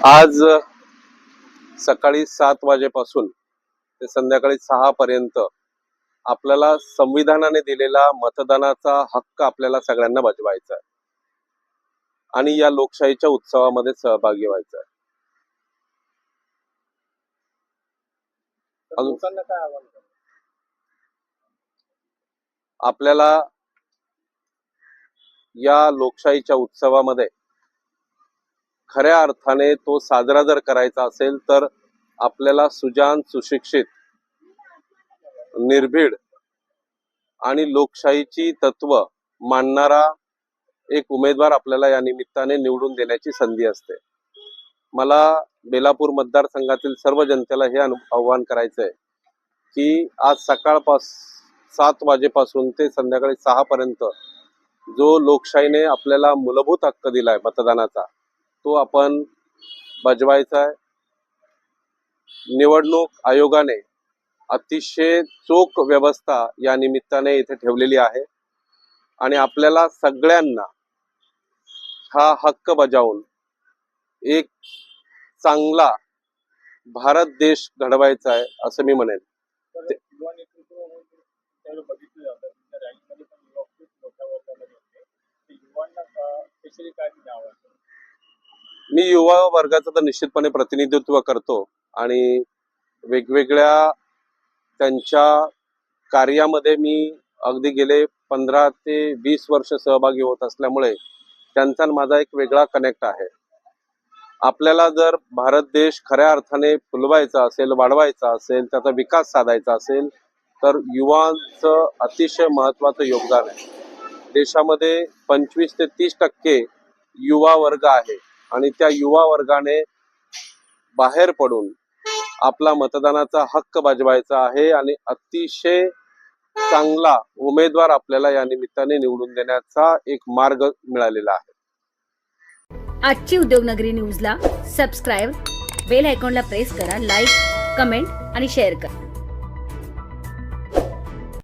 आज सकाळी सात वाजेपासून ते संध्याकाळी सहा पर्यंत आपल्याला संविधानाने दिलेला मतदानाचा हक्क आपल्याला सगळ्यांना बजवायचा आहे आणि या लोकशाहीच्या उत्सवामध्ये सहभागी व्हायचा आहे? आपल्याला या लोकशाहीच्या उत्सवामध्ये खऱ्या अर्थाने तो साजरा जर करायचा असेल तर आपल्याला सुजान सुशिक्षित निर्भीड आणि लोकशाहीची तत्व मानणारा एक उमेदवार आपल्याला या निमित्ताने निवडून देण्याची संधी असते. मला बेलापूर मतदारसंघातील सर्व जनतेला हे अनु- आव्हान करायचं आहे की आज सकाळपास सात वाजेपासून ते संध्याकाळी सहा पर्यंत जो लोकशाहीने आपल्याला मूलभूत हक्क दिलाय मतदानाचा तो आपण बजवायचा आहे. निवडणूक आयोगाने अतिशय चोख व्यवस्था या निमित्ताने इथे ठेवलेली आहे. आणि आपल्याला सगळ्यांना हा हक्क बजावून एक चांगला भारत देश घडवायचा आहे असं मी म्हणेन. युवांना मी युवा वर्गाचं तर निश्चितपणे प्रतिनिधित्व करतो आणि वेगवेगळ्या त्यांच्या कार्यामध्ये मी अगदी गेले पंधरा ते वीस वर्ष सहभागी होत असल्यामुळे त्यांचा आणि माझा एक वेगळा कनेक्ट आहे. आपल्याला जर भारत देश खऱ्या अर्थाने फुलवायचा असेल वाढवायचा असेल त्याचा विकास साधायचा असेल तर युवांचं अतिशय महत्वाचं योगदान आहे. देशामध्ये पंचवीस ते तीस टक्के युवा वर्ग आहे. आणि त्या युवा वर्गाने बाहेर पडून आपला मतदानाचा हक्क बजवायचा आहे आणि अतिशय चांगला उमेदवार आपल्याला या निमित्ताने निवडून देण्याचा एक मार्ग मिळालेला आहे. आजची उद्योगनगरी न्यूजला सबस्क्राईब बेल आयकॉनला प्रेस करा लाईक कमेंट आणि शेअर करा.